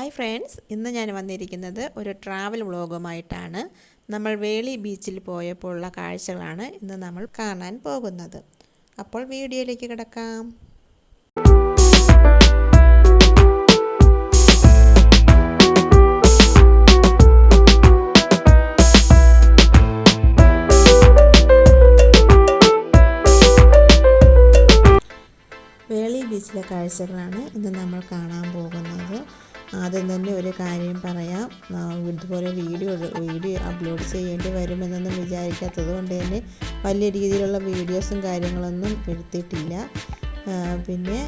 Hi friends ഇന്ന് ഞാൻ വന്നിരിക്കുന്നത് ഒരു ട്രാവൽ വ്ളോഗുമായിട്ടാണ്. നമ്മൾ വേളി ബീച്ചിൽ പോയപ്പോഴുള്ള കാഴ്ചകളാണ് ഇന്ന് നമ്മൾ കാണാൻ പോകുന്നത്. അപ്പോൾ വീഡിയോയിലേക്ക് കിടക്കാം. വേളി ബീച്ചിലെ കാഴ്ചകളാണ് ഇന്ന് നമ്മൾ കാണാൻ പോകുന്നത്. ആദ്യം തന്നെ ഒരു കാര്യം പറയാം. ഇതുപോലെ വീഡിയോ വീഡിയോ അപ്ലോഡ് ചെയ്യേണ്ടി വരുമെന്നൊന്നും വിചാരിക്കാത്തത് കൊണ്ട് തന്നെ വലിയ രീതിയിലുള്ള വീഡിയോസും കാര്യങ്ങളൊന്നും എടുത്തിട്ടില്ല. പിന്നെ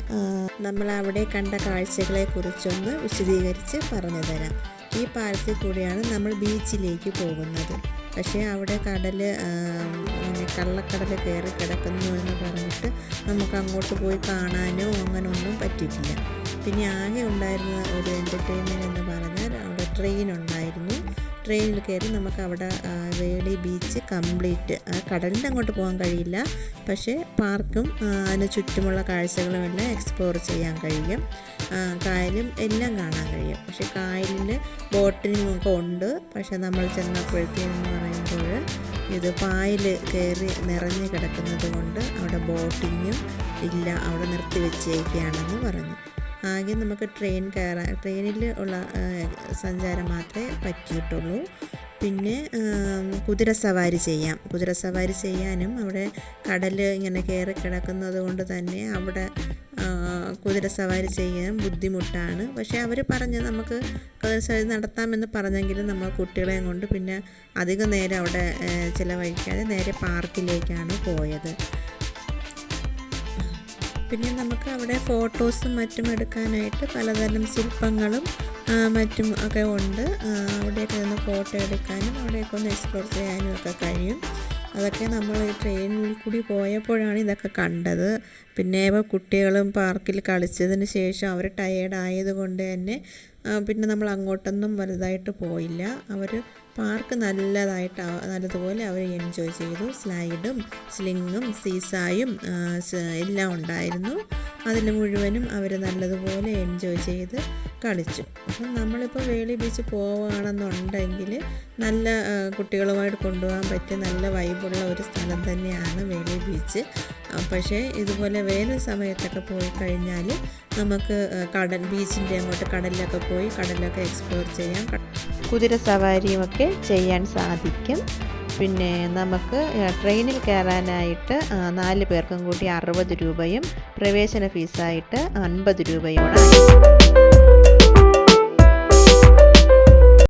നമ്മൾ അവിടെ കണ്ട കാഴ്ചകളെ കുറിച്ചൊന്ന് വിശദീകരിച്ച് പറഞ്ഞു തരാം. ഈ പാലത്തിൽ കൂടിയാണ് നമ്മൾ ബീച്ചിലേക്ക് പോകുന്നത്. പക്ഷേ അവിടെ കടൽ കള്ളക്കടൽ കയറി കിടക്കുന്നു എന്ന് പറഞ്ഞിട്ട് നമുക്ക് അങ്ങോട്ട് പോയി കാണാനോ അങ്ങനെ ഒന്നും പറ്റിയിട്ടില്ല. പിന്നെ ആകെ ഉണ്ടായിരുന്ന ഒരു എന്റർടൈൻമെന്റ് എന്ന് പറഞ്ഞാൽ അവിടെ ട്രെയിൻ ഉണ്ടായിരുന്നു. ട്രെയിനിൽ കയറി നമുക്ക് അവിടെ വേളി ബീച്ച് കംപ്ലീറ്റ് കടലിന്റെ അങ്ങോട്ട് പോകാൻ കഴിയില്ല. പക്ഷേ പാർക്കും അതിന് ചുറ്റുമുള്ള കാഴ്ചകളും എല്ലാം എക്സ്പ്ലോർ ചെയ്യാൻ കഴിയും. കായലും എല്ലാം കാണാൻ കഴിയും. പക്ഷേ കായലിൽ ബോട്ടിങ്ങും ഒക്കെ ഉണ്ട്. പക്ഷേ നമ്മൾ ചെന്നപ്പോഴത്തേന്ന് പറയുമ്പോൾ ഇത് പായൽ കയറി നിറഞ്ഞു കിടക്കുന്നത് കൊണ്ട് അവിടെ ബോട്ടിങ്ങും ഇല്ല അവിടെ നിർത്തി വെച്ചേക്കുകയാണെന്ന് പറഞ്ഞു. ആകെ നമുക്ക് ട്രെയിൻ കയറാൻ ട്രെയിനിൽ ഉള്ള സഞ്ചാരം മാത്രമേ പറ്റിയിട്ടുള്ളൂ. പിന്നെ കുതിര സവാരി ചെയ്യാം. കുതിര സവാരി ചെയ്യാനും അവിടെ കടൽ ഇങ്ങനെ കയറി കിടക്കുന്നത് കൊണ്ട് തന്നെ അവിടെ കുതിര സവാരി ചെയ്യാൻ ബുദ്ധിമുട്ടാണ്. പക്ഷേ അവർ പറഞ്ഞ് നമുക്ക് കുതിര സവാരി നടത്താമെന്ന് പറഞ്ഞെങ്കിലും നമ്മൾ കുട്ടികളെയും കൊണ്ട് പിന്നെ അധികം നേരം അവിടെ ചിലവഴിക്കാതെ നേരെ പാർക്കിലേക്കാണ് പോയത്. പിന്നെ നമുക്ക് അവിടെ ഫോട്ടോസും മറ്റും എടുക്കാനായിട്ട് പലതരം ശില്പങ്ങളും മറ്റും ഒക്കെ ഉണ്ട്. അവിടെയൊക്കെ നിന്ന് ഫോട്ടോ എടുക്കാനും അവിടെയൊക്കെ ഒന്ന് എക്സ്പ്ലോർ ചെയ്യാനും ഒക്കെ കഴിയും. അതൊക്കെ നമ്മൾ ട്രെയിനിൽ കൂടി പോയപ്പോഴാണ് ഇതൊക്കെ കണ്ടത്. പിന്നെ കുട്ടികളും പാർക്കിൽ കളിച്ചതിന് ശേഷം അവർ ടയേർഡ് ആയതുകൊണ്ട് തന്നെ പിന്നെ നമ്മൾ അങ്ങോട്ടൊന്നും വലുതായിട്ട് പോയില്ല. അവർ പാർക്ക് നല്ലതായിട്ട് നല്ലതുപോലെ അവർ എൻജോയ് ചെയ്തു. സ്ലൈഡും സ്ലിങ്ങും സീസായും എല്ലാം ഉണ്ടായിരുന്നു. അതിൽ മുഴുവനും അവർ നല്ലതുപോലെ എൻജോയ് ചെയ്ത് കളിച്ചു. അപ്പം നമ്മളിപ്പോൾ വേളി ബീച്ച് പോവുകയാണെന്നുണ്ടെങ്കിൽ നല്ല കുട്ടികളുമായിട്ട് കൊണ്ടുപോകാൻ പറ്റിയ നല്ല വൈബുള്ള ഒരു സ്ഥലം തന്നെയാണ് വേളി ബീച്ച് പക്ഷേ ഇതുപോലെ വേനൽ സമയത്തൊക്കെ പോയി കഴിഞ്ഞാൽ നമുക്ക് കടൽ ബീച്ചിന്റെ അങ്ങോട്ട് കടലിലൊക്കെ പോയി കടലിലൊക്കെ എക്സ്പ്ലോർ ചെയ്യാം. കുതിര സവാരിയുമൊക്കെ ചെയ്യാൻ സാധിക്കും. പിന്നെ നമുക്ക് ട്രെയിനിൽ കയറാനായിട്ട് നാല് പേർക്കും കൂടി അറുപത് രൂപയും പ്രവേശന ഫീസായിട്ട് അൻപത് രൂപയോടാണ്